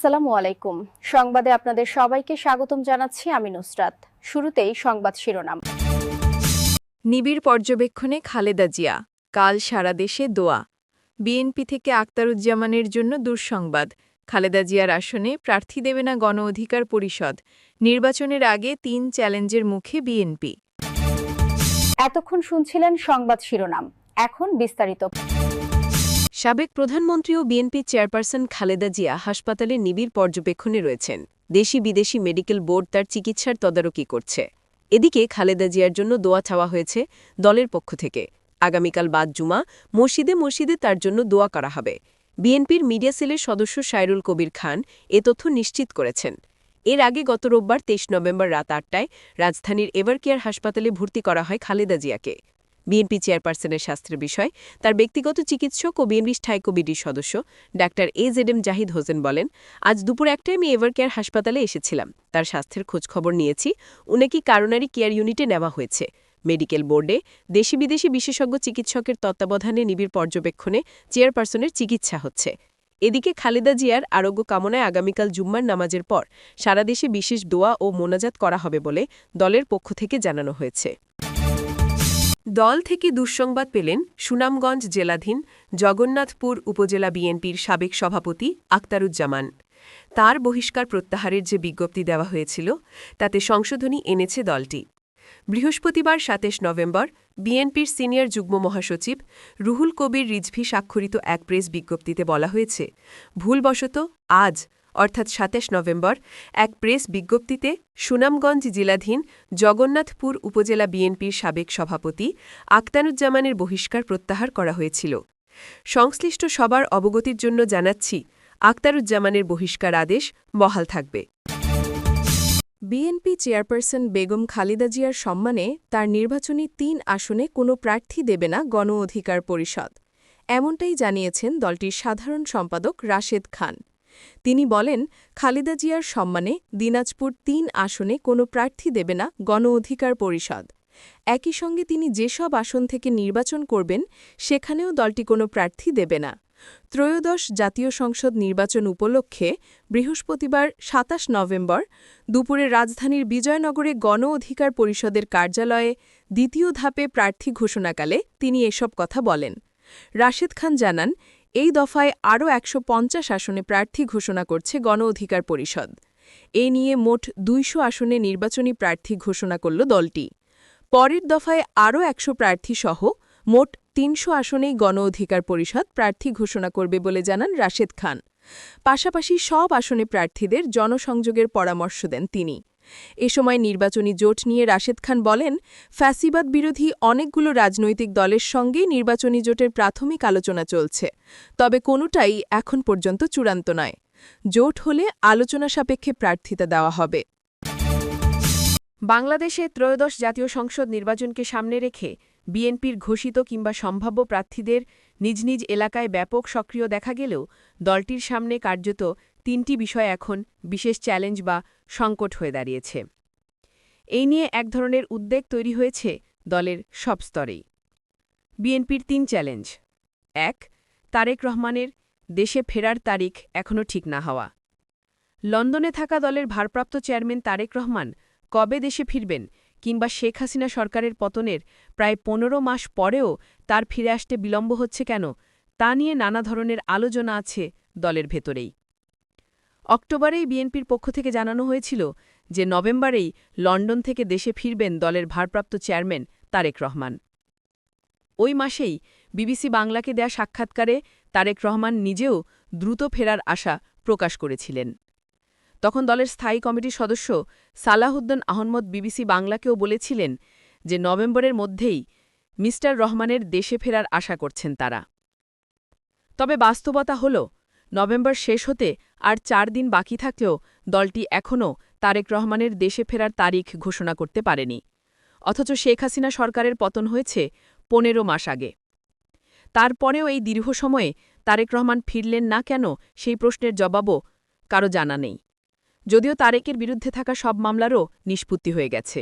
আসসালামু আলাইকুম। সংবাদে আপনাদের সবাইকে স্বাগতম জানাচ্ছি আমি নুসরাত। শুরুতেই সংবাদ শিরোনাম। নিবিড় পর্যবেক্ষণে খালেদা জিয়া কাল সারা দেশে দোয়া। বিএনপি থেকে আক্তারুজ্জামানের জন্য দুঃসংবাদ। খালেদা জিয়ার আসনে প্রার্থী দেবে না গণ অধিকার পরিষদ। নির্বাচনের আগে তিন চ্যালেঞ্জের মুখে বিএনপি। এতক্ষণ শুনছিলেন সংবাদ শিরোনাম। এখন বিস্তারিত। সাবেক প্রধানমন্ত্রী ও বিএনপি চেয়ারপারসন খালেদা জিয়া হাসপাতালে নিবিড় পর্যবেক্ষণে রয়েছেন। দেশি বিদেশি মেডিকেল বোর্ড তার চিকিৎসার তদারকি করছে। এদিকে খালেদা জিয়ার জন্য দোয়া চাওয়া হয়েছে দলের পক্ষ থেকে। আগামীকাল বাদ জুমা, মসজিদে মসজিদে তার জন্য দোয়া করা হবে। বিএনপির মিডিয়া সেলের সদস্য সাইরুল কবির খান এ তথ্য নিশ্চিত করেছেন। এর আগে গত রোববার তেইশ নভেম্বর রাত আটটায় রাজধানীর এভারকেয়ার হাসপাতালে ভর্তি করা হয় খালেদা জিয়াকে। বিএনপি চেয়ারপারসনের স্বাস্থ্যের বিষয়। তার ব্যক্তিগত চিকিৎসক ও বিএনপি স্থায়ী কমিটির সদস্য doctor A Z M Zahid Hossain বলেন, আজ দুপুর একটায় আমি এভারকেয়ার হাসপাতালে এসেছিলাম। তার স্বাস্থ্যের খোঁজখবর নিয়েছি। উনাকি কারোনারি কেয়ার ইউনিটে নেওয়া হয়েছে। মেডিকেল বোর্ডে দেশি বিদেশি বিশেষজ্ঞ চিকিৎসকের তত্ত্বাবধানে নিবিড় পর্যবেক্ষণে চেয়ারপারসনের চিকিৎসা হচ্ছে। এদিকে খালেদা জিয়ার আরোগ্য কামনায় আগামীকাল জুম্মার নামাজের পর সারা দেশে বিশেষ দোয়া ও মোনাজাত করা হবে বলে দলের পক্ষ থেকে জানানো হয়েছে। দল থেকে দুঃসংবাদ পেলেন সুনামগঞ্জ জেলাধীন জগন্নাথপুর উপজেলা বিএনপির সাবেক সভাপতি আক্তারুজ্জামান তার বহিষ্কার প্রত্যাহারের যে বিজ্ঞপ্তি দেওয়া হয়েছিল, তাতে সংশোধনী এনেছে দলটি। বৃহস্পতিবার সাতাশ নভেম্বর বিএনপির সিনিয়র যুগ্ম মহাসচিব রুহুল কবির রিজভি স্বাক্ষরিত এক প্রেস বিজ্ঞপ্তিতে বলা হয়েছে, ভুলবশত আজ অর্থাৎ সাতাশ নভেম্বর, এক প্রেস বিজ্ঞপ্তিতে সুনামগঞ্জ জেলাধীন জগন্নাথপুর উপজেলা বিএনপির সাবেক সভাপতি আক্তানুজ্জামানের বহিষ্কার প্রত্যাহার করা হয়েছিল। সংশ্লিষ্ট সবার অবগতির জন্য জানাচ্ছি আক্তারুজ্জামানের বহিষ্কার আদেশ বহাল থাকবে। বিএনপি চেয়ারপারসন বেগম খালিদা জিয়ার সম্মানে তার নির্বাচনী তিন আসনে কোনো প্রার্থী দেবে না গণ অধিকার পরিষদ। এমনটাই জানিয়েছেন দলটির সাধারণ সম্পাদক রাশেদ খান। তিনি বলেন, খালেদা জিয়ার সম্মানে দিনাজপুর তিন আসনে কোনো প্রার্থী দেবে না গণ অধিকার পরিষদ। একই সঙ্গে তিনি যেসব আসন থেকে নির্বাচন করবেন, সেখানেও দলটি কোনো প্রার্থী দেবে না। ত্রয়োদশ জাতীয় সংসদ নির্বাচন উপলক্ষে বৃহস্পতিবার সাতাশ নভেম্বর দুপুরে রাজধানীর বিজয়নগরে গণ অধিকার পরিষদের কার্যালয়ে দ্বিতীয় ধাপে প্রার্থী ঘোষণাকালে তিনি এসব কথা বলেন। রাশেদ খান জানান এই দফায় আরও একশো পঞ্চাশ আসনে প্রার্থী ঘোষণা করছে গণ অধিকার পরিষদ। এ নিয়ে মোট দুইশো আসনে নির্বাচনী প্রার্থী ঘোষণা করল দলটি। পরের দফায় আরও একশো প্রার্থীসহ মোট তিনশো আসনেই গণ অধিকার পরিষদ প্রার্থী ঘোষণা করবে বলে জানান রাশেদ খান। পাশাপাশি সব আসনে প্রার্থীদের জনসংযোগের পরামর্শ দেন তিনি। এ সময় নির্বাচনী জোট নিয়ে রাশেদ খান বলেন, ফ্যাসিবাদ বিরোধী অনেকগুলো রাজনৈতিক দলের সঙ্গেই নির্বাচনী জোটের প্রাথমিক আলোচনা চলছে, তবে কোনোটাই এখন পর্যন্ত চূড়ান্ত নয়। জোট হলে আলোচনা সাপেক্ষে প্রার্থিতা দেওয়া হবে। বাংলাদেশে ত্রয়োদশ জাতীয় সংসদ নির্বাচনকে সামনে রেখে বিএনপির ঘোষিত কিংবা সম্ভাব্য প্রার্থীদের নিজ নিজ এলাকায় ব্যাপক সক্রিয় দেখা গেলেও দলটির সামনে কার্যত তিনটি বিষয় এখন, বিশেষ চ্যালেঞ্জ বা সংকট হয়ে দাঁড়িয়েছে। এই নিয়ে এক ধরনের উদ্বেগ তৈরি হয়েছে দলের সব স্তরেই। বিএনপির তিন চ্যালেঞ্জ। এক, তারেক রহমানের দেশে ফেরার তারিখ এখনও ঠিক না হওয়া। লন্ডনে থাকা দলের ভারপ্রাপ্ত চেয়ারম্যান তারেক রহমান কবে দেশে ফিরবেন কিংবা শেখ হাসিনা সরকারের পতনের প্রায় পনেরো মাস পরেও তার ফিরে আসতে বিলম্ব হচ্ছে কেন, তা নিয়ে নানা ধরনের আলোচনা আছে দলের ভেতরেই। অক্টোবরেই বিএনপির পক্ষ থেকে জানানো হয়েছিল যে নভেম্বরেই লন্ডন থেকে দেশে ফিরবেন দলের ভারপ্রাপ্ত চেয়ারম্যান তারেক রহমান। ওই মাসেই বিবিসি বাংলাকে দেয়া সাক্ষাৎকারে তারেক রহমান নিজেও দ্রুত ফেরার আশা প্রকাশ করেছিলেন। তখন দলের স্থায়ী কমিটির সদস্য সালাহুদ্দিন আহমদ বিবিসি বাংলাকেও বলেছিলেন যে নভেম্বরের মধ্যেই মিস্টার রহমানের দেশে ফেরার আশা করছেন তারা। তবে বাস্তবতা হল নভেম্বর শেষ হতে আর চার দিন বাকি থাকলেও দলটি এখনও তারেক রহমানের দেশে ফেরার তারিখ ঘোষণা করতে পারেনি। অথচ শেখ হাসিনা সরকারের পতন হয়েছে পনেরো মাস আগে। তারপরেও এই দীর্ঘ সময়ে তারেক রহমান ফিরলেন না কেন সেই প্রশ্নের জবাবও কারও জানা নেই। যদিও তারেকের বিরুদ্ধে থাকা সব মামলারও নিষ্পত্তি হয়ে গেছে।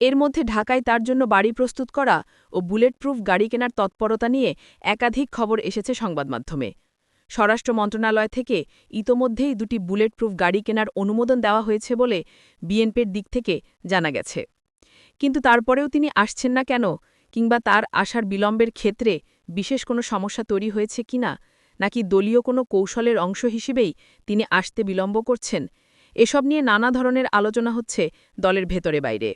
এর মধ্যে ঢাকায় তার জন্য বাড়ি প্রস্তুত করা ও বুলেট প্রুফ গাড়ি কেনার তৎপরতা নিয়ে একাধিক খবর এসেছে সংবাদমাধ্যমে। স্বরাষ্ট্র মন্ত্রণালয় থেকে ইতোমধ্যেই দুটি বুলেট প্রুফ গাড়ি কেনার অনুমোদন দেওয়া হয়েছে বলে বিএনপির দিক থেকে জানা গেছে। কিন্তু তারপরেও তিনি আসছেন না কেন? কিংবা তার আসার বিলম্বের ক্ষেত্রে বিশেষ কোনো সমস্যা তৈরি হয়েছে কিনা? নাকি দলীয় কোনো কৌশলের অংশ হিসেবেই তিনি আসতে বিলম্ব করছেন? এসব নিয়ে নানা ধরনের আলোচনা হচ্ছে দলের ভেতরে বাইরে।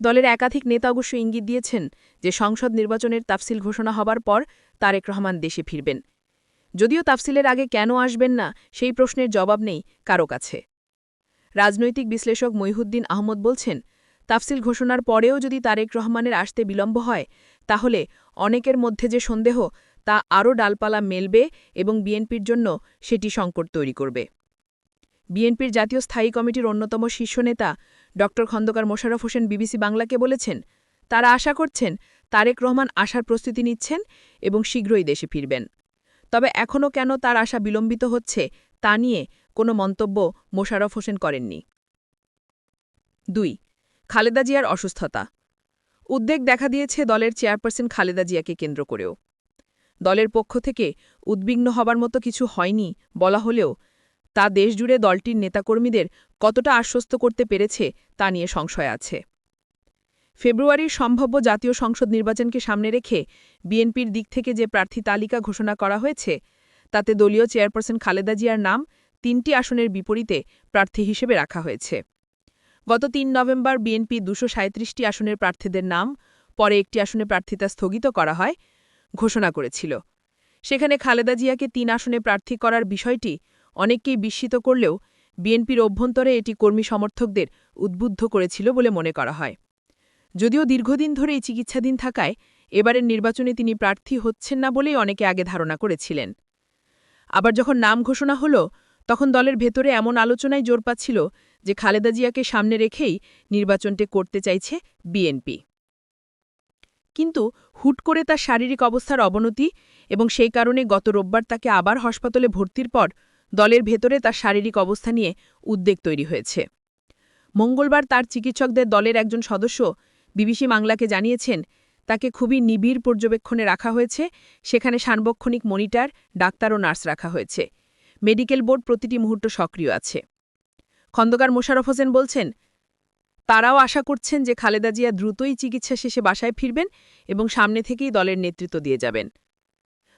দলের একাধিক নেতা অবশ্য ইঙ্গিত দিয়েছেন যে সংসদ নির্বাচনের তাফসিল ঘোষণা হবার পর তারেক রহমান দেশে ফিরবেন। যদিও তাফসিলের আগে কেন আসবেন না, সেই প্রশ্নের জবাব নেই কারও কাছে। রাজনৈতিক বিশ্লেষক মইহুদ্দিন আহমদ বলছেন, তাফসিল ঘোষণার পরেও যদি তারেক রহমানের আসতে বিলম্ব হয়, তাহলে অনেকের মধ্যে যে সন্দেহ, তা আরও ডালপালা মেলবে এবং বিএনপির জন্য সেটি সংকট তৈরি করবে। বিএনপির জাতীয় স্থায়ী কমিটির অন্যতম শীর্ষ নেতা ড. খন্দকার মোশাররফ হোসেন বিবিসি বাংলাকে বলেছেন, তারা আশা করছেন তারেক রহমান আসার প্রস্তুতি নিচ্ছেন এবং শীঘ্রই দেশে ফিরবেন। তবে এখনও কেন তার আশা বিলম্বিত হচ্ছে, তা নিয়ে কোনো মন্তব্য মোশাররফ হোসেন করেননি। দুই, খালেদা জিয়ার অসুস্থতা। উদ্বেগ দেখা দিয়েছে দলের চেয়ারপারসন খালেদা জিয়াকে কেন্দ্র করেও। দলের পক্ষ থেকে উদ্বিগ্ন হবার মতো কিছু হয়নি বলা হলেও তা দেশজুড়ে দলটির নেতাকর্মীদের কতটা আশ্বস্ত করতে পেরেছে তা নিয়ে সংশয় আছে। ফেব্রুয়ারির সম্ভাব্য জাতীয় সংসদ নির্বাচনকে সামনে রেখে বিএনপির দিক থেকে যে প্রার্থী তালিকা ঘোষণা করা হয়েছে, তাতে দলীয় চেয়ারপারসন খালেদা জিয়ার নাম তিনটি আসনের বিপরীতে প্রার্থী হিসেবে রাখা হয়েছে। গত তিন নভেম্বর বিএনপি দুশো সাঁত্রিশটি আসনের প্রার্থীদের নাম, পরে একটি আসনে প্রার্থিতা স্থগিত করা হয়, ঘোষণা করেছিল। সেখানে খালেদা জিয়াকে তিন আসনে প্রার্থী করার বিষয়টি অনেককেই বিস্মিত করলেও বিএনপির অভ্যন্তরে এটি কর্মী সমর্থকদের উদ্বুদ্ধ করেছিল বলে মনে করা হয়। যদিও দীর্ঘদিন ধরেই চিকিৎসাধীন থাকায় এবারের নির্বাচনে তিনি প্রার্থী হচ্ছেন না বলেই অনেকে আগে ধারণা করেছিলেন। আবার যখন নাম ঘোষণা হল, তখন দলের ভেতরে এমন আলোচনায় জোর পাচ্ছিল যে খালেদা জিয়াকে সামনে রেখেই নির্বাচনটি করতে চাইছে বিএনপি। কিন্তু হুট করে তার শারীরিক অবস্থার অবনতি এবং সেই কারণে গত রোববার তাকে আবার হাসপাতালে ভর্তির পর দলের ভেতরে তার শারীরিক অবস্থা নিয়ে উদ্বেগ তৈরি হয়েছে। মঙ্গলবার তার চিকিৎসকদের দলের একজন সদস্য বিবিসি বাংলাকে জানিয়েছেন, তাকে খুবই নিবিড় পর্যবেক্ষণে রাখা হয়েছে। সেখানে সার্বক্ষণিক মনিটর, ডাক্তার ও নার্স রাখা হয়েছে। মেডিকেল বোর্ড প্রতিটি মুহূর্ত সক্রিয় আছে। খন্দকার মোশারফ হোসেন বলছেন, তারাও আশা করছেন যে খালেদা জিয়া দ্রুতই চিকিৎসা শেষে বাসায় ফিরবেন এবং সামনে থেকেই দলের নেতৃত্ব দিয়ে যাবেন।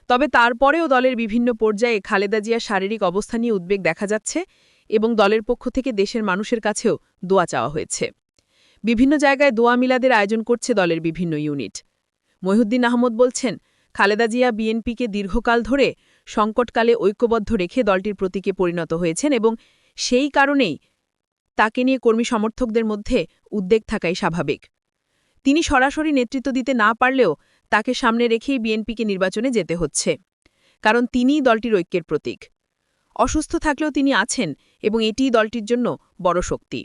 তবে তারপরেও দলের বিভিন্ন পর্যায়ে খালেদা জিয়ার শারীরিক অবস্থা নিয়ে উদ্বেগ দেখা যাচ্ছে এবং দলের পক্ষ থেকে দেশের মানুষের কাছেও দোয়া চাওয়া হয়েছে। বিভিন্ন জায়গায় দোয়া মিলাদের আয়োজন করছে দলের বিভিন্ন ইউনিট। মহিউদ্দিন আহমদ বলছেন, খালেদা জিয়া বিএনপিকে দীর্ঘকাল ধরে সংকটকালে ঐক্যবদ্ধ রেখে দলটির প্রতীকে পরিণত হয়েছেন এবং সেই কারণেই তাকে নিয়ে কর্মী সমর্থকদের মধ্যে উদ্বেগ থাকাই স্বাভাবিক। তিনি সরাসরি নেতৃত্ব দিতে না পারলেও তাকে সামনে রেখেই বিএনপিকে নির্বাচনে যেতে হচ্ছে, কারণ তিনিই দলটির ঐক্যের প্রতীক। অসুস্থ থাকলেও তিনি আছেন এবং এটিই দলটির জন্য বড় শক্তি।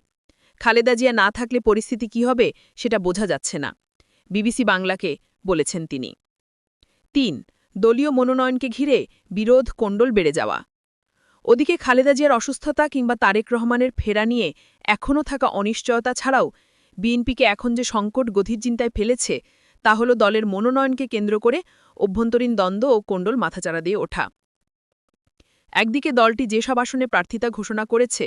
খালেদা জিয়া না থাকলে পরিস্থিতি কি হবে সেটা বোঝা যাচ্ছে না। বিবিসি বাংলাকে বলেছেন তিনি। তিন, দলীয় মনোনয়নকে ঘিরে বিরোধ কোণ্ডল বেড়ে যাওয়া। ওদিকে খালেদা জিয়ার অসুস্থতা কিংবা তারেক রহমানের ফেরা নিয়ে এখনও থাকা অনিশ্চয়তা ছাড়াও বিএনপিকে এখন যে সংকট গধীর চিন্তায় ফেলেছে, তা হল দলের মনোনয়নকে কেন্দ্র করে অভ্যন্তরীণ দ্বন্দ্ব ও কোণ্ডল মাথাচাড়া দিয়ে ওঠা। একদিকে দলটি যেসব আসনে প্রার্থিতা ঘোষণা করেছে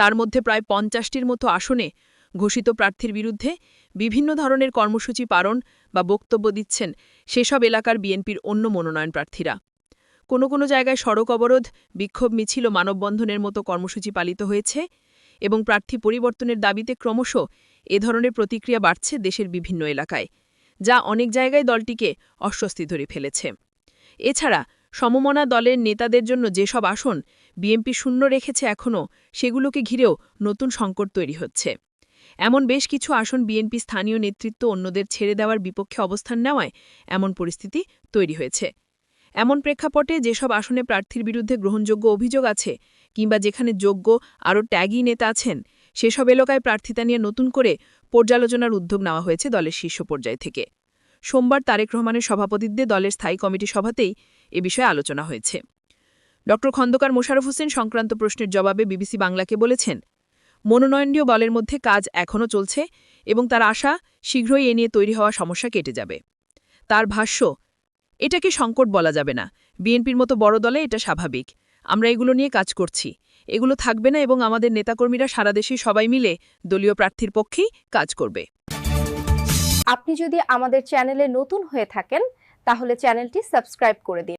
তার মধ্যে প্রায় পঞ্চাশটির মতো আসনে ঘোষিত প্রার্থীর বিরুদ্ধে বিভিন্ন ধরনের কর্মসূচি পালন বা বক্তব্য দিচ্ছেন সেসব এলাকার বিএনপির অন্য মনোনয়ন প্রার্থীরা। কোনো কোনো জায়গায় সড়ক অবরোধ, বিক্ষোভ মিছিল ও মানববন্ধনের মতো কর্মসূচি পালিত হয়েছে এবং প্রার্থী পরিবর্তনের দাবিতে ক্রমশ এ ধরনের প্রতিক্রিয়া বাড়ছে দেশের বিভিন্ন এলাকায়, যা অনেক জায়গায় দলটিকে অস্বস্তি ধরে ফেলেছে। এছাড়া সমমনা দলের নেতাদের জন্য যেসব আসন বিএনপি শূন্য রেখেছে এখনও, সেগুলোকে ঘিরেও নতুন সংকট তৈরি হচ্ছে। এমন বেশ কিছু আসন বিএনপি স্থানীয় নেতৃত্ব অন্যদের ছেড়ে দেওয়ার বিপক্ষে অবস্থান নেওয়ায় এমন পরিস্থিতি তৈরি হয়েছে। এমন প্রেক্ষাপটে যেসব আসনে প্রার্থীর বিরুদ্ধে গ্রহণযোগ্য অভিযোগ আছে কিংবা যেখানে যোগ্য আরও ট্যাগি নেতা আছেন, সেসব এলাকায় প্রার্থিতা নিয়ে নতুন করে পর্যালোচনার উদ্যোগ নেওয়া হয়েছে দলের শীর্ষ পর্যায় থেকে। সোমবার তারেক রহমানের সভাপতিত্বে দলের স্থায়ী কমিটি সভাতেই এ বিষয়ে আলোচনা হয়েছে। ড. খন্দকার মোশারফ হোসেন সংক্রান্ত প্রশ্নের জবাবে বিবিসি বাংলাকে বলেছেন, মনোনয়নীয় বলের মধ্যে কাজ এখনও চলছে এবং তার আশা শীঘ্রই এ নিয়ে তৈরি হওয়া সমস্যা কেটে যাবে। তার ভাষ্য, এটাকে সংকট বলা যাবে না। বিএনপির মতো বড় দলে এটা স্বাভাবিক। আমরা এগুলো নিয়ে কাজ করছি। এগুলো থাকবে না এবং আমাদের নেতাকর্মীরা সারা দেশে সবাই মিলে দলীয় প্রার্থীর পক্ষেই কাজ করবে। আপনি যদি আমাদের চ্যানেলে নতুন হয়ে থাকেন, তাহলে চ্যানেলটি সাবস্ক্রাইব করে দিন।